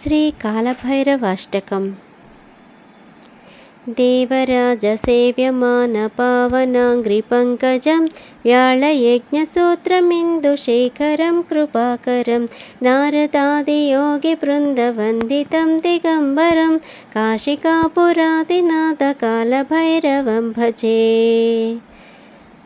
श्रीकालभैरवाष्टकम् देवराजसेव्यमानपावनाङ्घ्रिपङ्कजं व्याळयज्ञसूत्रमिन्दुशेखरं कृपाकरं नारदादियोगिवृन्दवन्दितं दिगम्बरं काशिकापुरादिनाथकालभैरवं भजे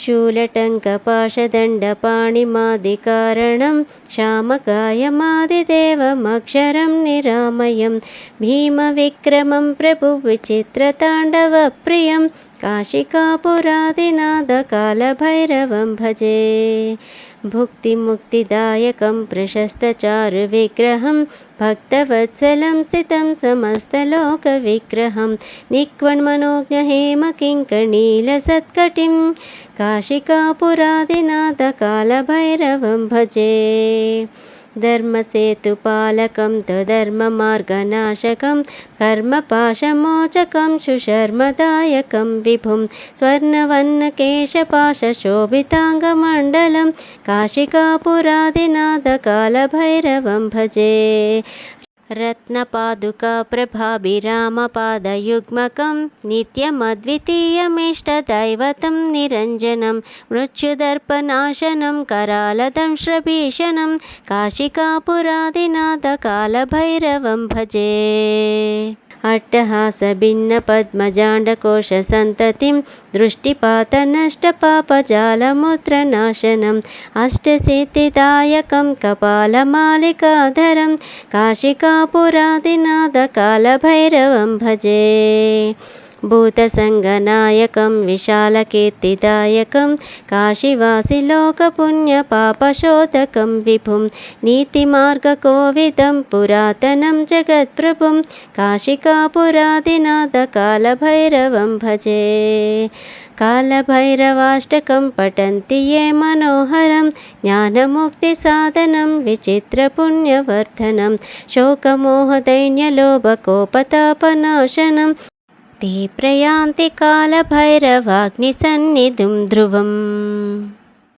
शूलटङ्कपाशदण्डपाणिमादिकारणं श्यामकायमादिदेवमक्षरं निरामयं भीमविक्रमं प्रभुविचित्रताण्डवप्रियं काशिकापुरादिनाथकालभैरवं भजे भुक्तिमुक्तिदायकं प्रशस्तचारुविग्रहं भक्तवत्सलं स्थितं समस्तलोकविग्रहं निक्वण्मनोज्ञहेमकिङ्कणीलसत्कटिं काशिकापुरादिनाथकालभैरवं भजे ధర్మసేతుపాలకం ధర్మమార్గనాశకం కర్మపాశమోచకం సుశర్మదాయకం విభుం స్వర్ణవర్ణకేశపాశోభితాంగమండలం కాశికాపురాదినాథకాలభైరవం భజే रत्नपादुकाप्रभाभिरामपादयुग्मकं नित्यमद्वितीयमिष्टदैवतं निरञ्जनं मृत्युदर्पनाशनं करालदं श्रभीषणं काशिकापुरादिनाथकालभैरवं भजे अट्टहासभिन्नपद्मजाण्डकोशसन्ततिं दृष्टिपातनष्टपापजालमुद्रनाशनम् अष्टसिद्धिदायकं कपालमालिकाधरं काशिकापुरादिनाथकालभैरवं भजे भूतसङ्गनायकं विशालकीर्तिदायकं काशीवासिलोकपुण्यपापशोधकं विभुं नीतिमार्गकोविदं पुरातनं जगत्प्रभुं काशिकापुरादिनाथकालभैरवं भजे कालभैरवाष्टकं पठन्ति ये मनोहरं ज्ञानमुक्तिसाधनं विचित्रपुण्यवर्धनं शोकमोहदैन्यलोभकोपतापनाशनं ते प्रयान्ति कालभैरवाग्निसन्निधिं ध्रुवम्